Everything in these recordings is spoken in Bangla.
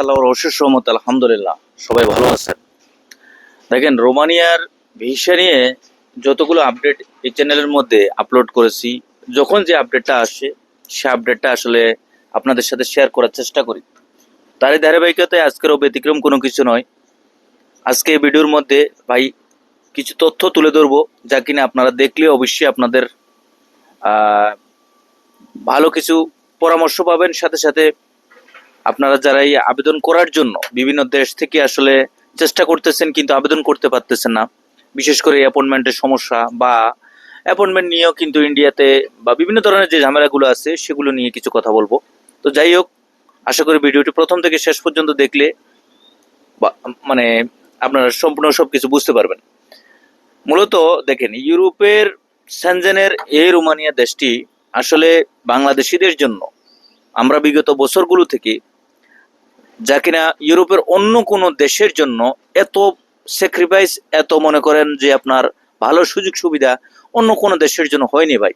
আল্লাহর অশেষ রহমত, আলহামদুলিল্লাহ। সবাই ভালো আছেন। দেখেন, রোমানিয়ার ভিসা নিয়ে যতগুলো আপডেট এই চ্যানেলের মধ্যে আপলোড করেছি, যখন যে আপডেটটা আসে, সে আপডেটটা আসলে আপনাদের সাথে শেয়ার করার চেষ্টা করি। তারই ধারাবাহিকতায় আজকেরও ব্যতিক্রম কোনো কিছু নয়। আজকে এই ভিডিওর মধ্যে ভাই কিছু তথ্য তুলে ধরবো, যা কিনা আপনারা দেখলে অবশ্যই আপনাদের ভালো কিছু পরামর্শ পাবেন, সাথে সাথে আপনারা যারা এই আবেদন করার জন্য বিভিন্ন দেশ থেকে আসলে চেষ্টা করতেছেন কিন্তু আবেদন করতে পারতেছেন না, বিশেষ করে অ্যাপয়েন্টমেন্টের সমস্যা বা অ্যাপয়েন্টমেন্ট নিয়েও কিন্তু ইন্ডিয়াতে বা বিভিন্ন ধরনের যে ঝামেলাগুলো আছে সেগুলো নিয়ে কিছু কথা বলব। তো যাই হোক, আশা করি ভিডিওটি প্রথম থেকে শেষ পর্যন্ত দেখলে বা মানে আপনারা সম্পূর্ণ সব কিছু বুঝতে পারবেন। মূলত দেখেন, ইউরোপের স্যানজেনের এই রোমানিয়া দেশটি আসলে বাংলাদেশিদের জন্য, আমরা বিগত বছরগুলো থেকে যা কিনা ইউরোপের অন্য কোনো দেশের জন্য এত স্যাক্রিফাইস এত মনে করেন যে আপনার ভালো সুযোগ সুবিধা অন্য কোনো দেশের জন্য হয়নি ভাই।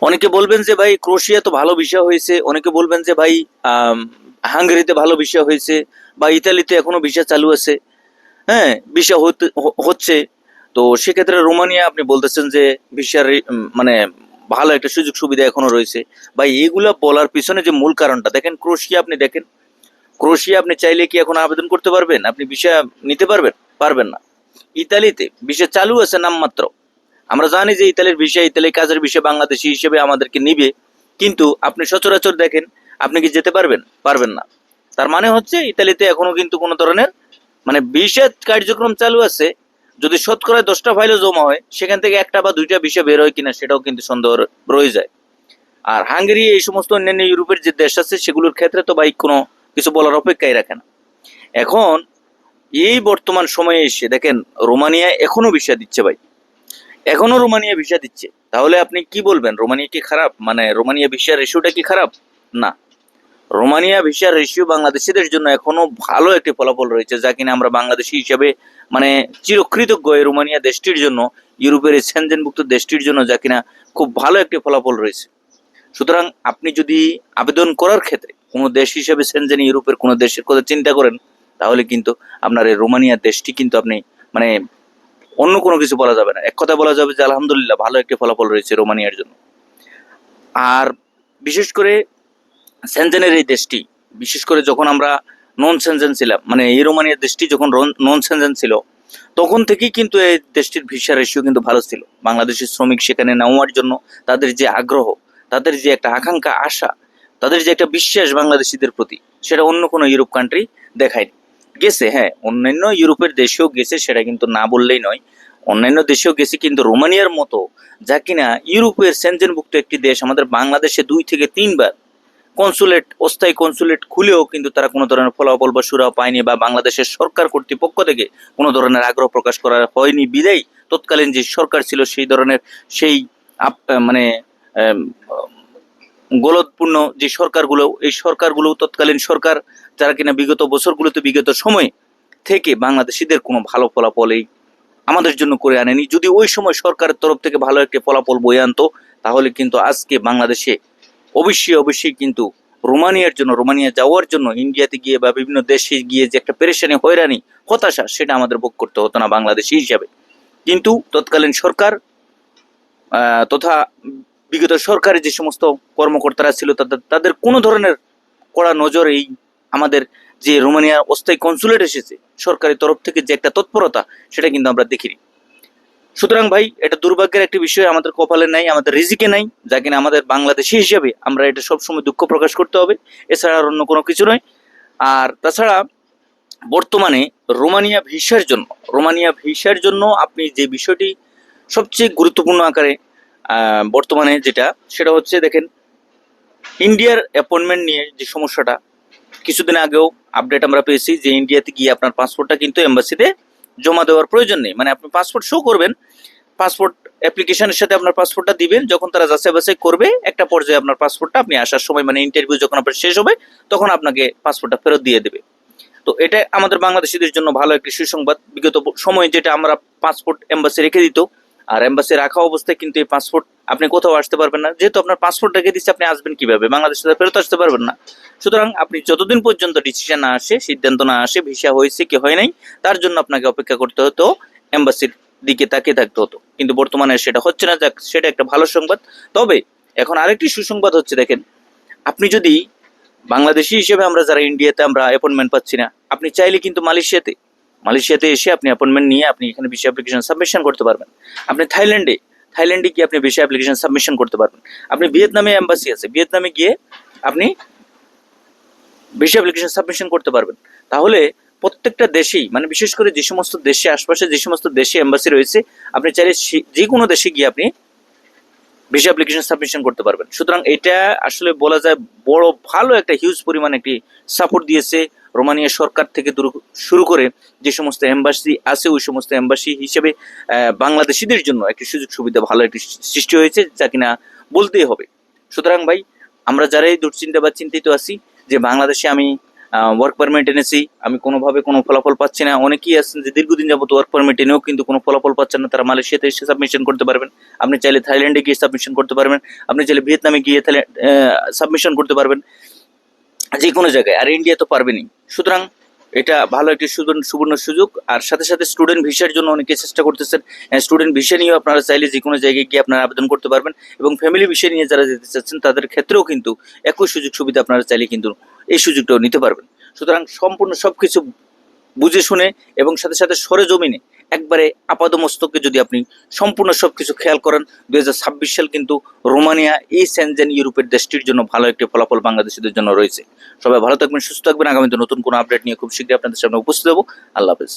অনেকে বলবেন যে ভাই ক্রোশিয়া তো ভালো বিষয় হয়েছে। অনেকে বলবেন যে ভাই হাঙ্গেরিতে ভালো বিষয় হয়েছে বা ইতালিতে এখনও ভিসা চালু আছে। হ্যাঁ হ- হচ্ছে। তো সেক্ষেত্রে রোমানিয়া আপনি বলতেছেন যে ভিসার মানে ভালো একটা সুযোগ সুবিধা এখনও রয়েছে। ভাই, এগুলা বলার পিছনে যে মূল কারণটা, দেখেন ক্রোশিয়া আপনি দেখেন। ক্রোশিয়া আপনি চাইলে কি এখন আবেদন করতে পারবেন? আপনি ভিসা নিতে পারবেন? পারবেন না। ইতালিতে ভিসা চালু আছে নামমাত্র। আমরা জানি যে ইতালির ভিসা ইতালির কাজের বিষয় বাংলাদেশি হিসেবে আমাদেরকে নিবে। কিন্তু আপনি সচরাচর দেখেন, আপনি কি যেতে পারবেন? পারবেন না। তার মানে হচ্ছে ইতালিতে এখনও কিন্তু কোনো ধরনের মানে ভিসা কার্যক্রম চালু আছে। যদি শতকরা দশটা ফাইলও জমা হয়, সেখান থেকে একটা বা দুইটা বিষয় বের হয় কিনা সেটাও কিন্তু সন্দেহ রয়ে যায়। আর হাঙ্গেরি এই সমস্ত অন্যান্য ইউরোপের যে দেশ আছে, সেগুলোর ক্ষেত্রে তো বাইক কোনো কিছু বলার অপেক্ষাই রাখে না। এখন এই বর্তমান সময়ে এসে দেখেন, রোমানিয়া এখনও ভিসা দিচ্ছে ভাই। এখনও রোমানিয়া ভিসা দিচ্ছে। তাহলে আপনি কি বলবেন? রোমানিয়া কি খারাপ? মানে রোমানিয়া ভিসার রেশিওটা কি খারাপ? না। রোমানিয়া ভিসার রেশিও বাংলাদেশিদের জন্য এখনও ভালো একটি ফলাফল রয়েছে, যা কিনা আমরা বাংলাদেশি হিসাবে মানে চিরকৃতজ্ঞ এই রোমানিয়া দেশটির জন্য, ইউরোপের এই সেনজেনভুক্ত দেশটির জন্য যা কিনা খুব ভালো একটি ফলাফল রয়েছে। সুতরাং আপনি যদি আবেদন করার ক্ষেত্রে কোনো দেশ হিসেবে সেনজেন ইউরোপের কোনো দেশের কথা চিন্তা করেন, তাহলে কিন্তু আপনার এই রোমানিয়া দেশটি কিন্তু আপনি মানে অন্য কোনো কিছু বলা যাবে না। এক কথা বলা যাবে যে, আলহামদুলিল্লাহ, ভালো একটি ফলাফল রয়েছে রোমানিয়ার জন্য। আর বিশেষ করে সেনজেনের এই দেশটি। বিশেষ করে যখন আমরা নন সেনজেন ছিলাম মানে এই রোমানিয়া দেশটি যখন নন সেনজেন ছিল, তখন থেকেই কিন্তু এই দেশটির ভিসা রেশিও কিন্তু ভালো ছিল। বাংলাদেশের শ্রমিক সেখানে নেওয়ার জন্য তাদের যে আগ্রহ, তাদের যে একটা আকাঙ্ক্ষা, আশা, তাদের যে একটা বিশ্বাস বাংলাদেশিদের প্রতি, সেটা অন্য কোনো ইউরোপ কান্ট্রি দেখায়নি। গেছে হ্যাঁ অন্যান্য ইউরোপের দেশেও গেছে, সেটা কিন্তু না বললেই নয়। অন্যান্য দেশেও গেছে, কিন্তু রোমানিয়ার মতো, যা কিনা ইউরোপের সেনজেনভুক্ত একটি দেশ, আমাদের বাংলাদেশে দুই থেকে তিনবার কনসুলেট অস্থায়ী কনসুলেট খুলেও কিন্তু তারা কোনো ধরনের ফলাফল বা সুরাহ পায়নি বা বাংলাদেশের সরকার কর্তৃপক্ষ থেকে কোনো ধরনের আগ্রহ প্রকাশ করা হয়নি বিদায় তৎকালীন যে সরকার ছিল সেই ধরনের সেই মানে আম, গলদপূর্ণ যে সরকারগুলো এই সরকারগুলো তৎকালীন সরকার যারা কিনা বিগত বছরগুলোতে বিগত সময় থেকে বাংলাদেশিদের কোনো ভালো ফলাফল এই আমাদের জন্য করে আনেনি। যদি ওই সময় সরকারের তরফ থেকে ভালো একটি ফলাফল বয়ে আনতো তাহলে কিন্তু আজকে বাংলাদেশে অবশ্যই অবশ্যই কিন্তু রোমানিয়ার জন্য, রোমানিয়া যাওয়ার জন্য ইন্ডিয়াতে গিয়ে বা বিভিন্ন দেশে গিয়ে যে একটা পেরেশানি, হয়রানি, হতাশা, সেটা আমাদের ভোগ করতে হতো না বাংলাদেশি হিসাবে। কিন্তু তৎকালীন সরকার তথা বিগত সরকারের যে সমস্ত কর্মকর্তারা ছিল, তাদের তাদের কোনো ধরনের কড়া নজর এই আমাদের যে রোমানিয়ার অস্থায়ী কনসুলেট এসেছে, সরকারের তরফ থেকে যে একটা তৎপরতা, সেটা কিন্তু আমরা দেখিনি। সুতরাং ভাই, এটা দুর্ভাগ্যের একটি বিষয়, আমাদের কপালে নাই, আমাদের রিজিকে নাই, যা কিনা আমাদের বাংলাদেশি হিসেবে আমরা এটা সবসময় দুঃখ প্রকাশ করতে হবে, এছাড়া আর অন্য কোনো কিছু নয়। আর তাছাড়া, বর্তমানে রোমানিয়া ভিসার জন্য, রোমানিয়া ভিসার জন্য আপনি যে বিষয়টি সবচেয়ে গুরুত্বপূর্ণ আকারে বর্তমানে যেটা, সেটা হচ্ছে দেখেন, ইন্ডিয়ার অ্যাপয়েন্টমেন্ট নিয়ে যে সমস্যাটা, কিছুদিন আগেও আপডেট আমরা পেয়েছি যে ইন্ডিয়াতে গিয়ে আপনার পাসপোর্টটা কিন্তু এম্বাসিতে জমা দেওয়ার প্রয়োজন নেই। মানে আপনি পাসপোর্ট শো করবেন পাসপোর্ট অ্যাপ্লিকেশনের সাথে আপনার পাসপোর্টটা দিবেন। যখন তারা যাচাই বাছাই করবে, একটা পর্যায়ে আপনার পাসপোর্টটা আপনি আসার সময় মানে ইন্টারভিউ যখন আপনার শেষ হবে, তখন আপনাকে পাসপোর্টটা ফেরত দিয়ে দেবে। তো এটা আমাদের বাংলাদেশিদের জন্য ভালো একটি সুসংবাদ। বিগত সময়ে যেটা আমরা পাসপোর্ট এম্বাসি রেখে দিত, আর এম্বাসি রাখা অবস্থায় কিন্তু এই পাসপোর্ট আপনি কোথাও আসতে পারবেন না। যেহেতু আপনার পাসপোর্ট রেখে দিচ্ছে, আপনি আসবেন কীভাবে? বাংলাদেশে ফেরত আসতে পারবেন না। সুতরাং আপনি যতদিন পর্যন্ত ডিসিশন না আসে, সিদ্ধান্ত না আসে ভিসা হয়েছে কি হয় নাই, তার জন্য আপনাকে অপেক্ষা করতে হতো এম্বাসির দিকে তাকিয়ে থাকতে হতো। কিন্তু বর্তমানে সেটা হচ্ছে না, যাক, সেটা একটা ভালো সংবাদ। তবে এখন আরেকটি সুসংবাদ হচ্ছে, দেখেন, আপনি যদি বাংলাদেশি হিসেবে আমরা যারা ইন্ডিয়াতে আমরা অ্যাপয়েন্টমেন্ট পাচ্ছি না, আপনি চাইলে কিন্তু মালয়েশিয়াতে মালয়েশিয়াতে এসে আপনি অ্যাপয়েন্টমেন্ট নিয়ে আপনি এখানে ভিসা অ্যাপ্লিকেশন সাবমিশন করতে পারবেন। আপনি থাইল্যান্ডে থাইল্যান্ডে গিয়ে আপনি ভিসা অ্যাপ্লিকেশন সাবমিশন করতে পারবেন। আপনি ভিয়েতনামে এম্বাসি আছে, ভিয়েতনামে গিয়ে আপনি ভিসা অ্যাপ্লিকেশন সাবমিশন করতে পারবেন। তাহলে প্রত্যেকটা দেশেই মানে বিশেষ করে যে সমস্ত দেশে, আশপাশে যে সমস্ত দেশে এম্বাসি রয়েছে, আপনি চাইলে যে কোনো দেশে গিয়ে আপনি ভিসা অ্যাপ্লিকেশন সাবমিশন করতে পারবেন। সুতরাং এটা আসলে বলা যায় বড় ভালো একটা হিউজ পরিমাণ একটি সাপোর্ট দিয়েছে রোমানিয়া সরকার থেকে শুরু করে যে সমস্ত এম্বাসি আছে, ওই সমস্ত এম্বাসি হিসেবে বাংলাদেশিদের জন্য একটি সুযোগ সুবিধা ভালো একটি সৃষ্টি হয়েছে, যা কিনা বলতেই হবে। সুতরাং ভাই, আমরা যারাই দুশ্চিন্তা বা চিন্তিত আছি, যে বাংলাদেশে আমি ওয়ার্ক পারমিট এনেছি। আমি কোনোভাবে কোনো ফলাফল পাচ্ছি না। অনেকেই আছেন যে দীর্ঘদিন যাবত ওয়ার্ক পারমিট এনেও কিন্তু কোনো ফলাফল পাচ্ছেন না। তারা মালয়েশিয়াতে এসে সাবমিশন করতে পারবেন। আপনি চাইলে থাইল্যান্ডে গিয়ে সাবমিশন করতে পারবেন। আপনি চাইলে ভিয়েতনামে গিয়ে সাবমিশন করতে পারবেন। যে কোনো জায়গায়। আর ইন্ডিয়া তো পারবেনই। সুতরাং এটা ভালো একটি সুবর্ণ সুবর্ণ সুযোগ। আর সাথে সাথে স্টুডেন্ট ভিসার জন্য অনেকে চেষ্টা করতেছেন। স্টুডেন্ট ভিসা নিয়েও আপনারা চাইলে যে কোনো জায়গায় গিয়ে আপনারা আবেদন করতে পারবেন এবং ফ্যামিলি ভিসা নিয়ে যারা যেতে চাচ্ছেন, তাদের ক্ষেত্রেও কিন্তু একই সুযোগ সুবিধা আপনারা চাইলে কিন্তু এই সুযোগটাও নিতে পারবেন। সুতরাং সম্পূর্ণ সব কিছু বুঝে শুনে এবং সাথে সাথে সরে জমিনে একবারে আপাদমস্তকে যদি আপনি সম্পূর্ণ সব কিছু খেয়াল করেন, দুই হাজার ছাব্বিশ সাল কিন্তু রোমানিয়া এই সেনজেন ইউরোপের দেশটির জন্য ভালো একটি ফলাফল বাংলাদেশিদের জন্য রয়েছে। সবাই ভালো থাকবেন, সুস্থ থাকবেন। আগামীতে নতুন কোনো আপডেট নিয়ে খুব শীঘ্রই আপনাদের সামনে উপস্থিত হব। আল্লাহ হাফেজ।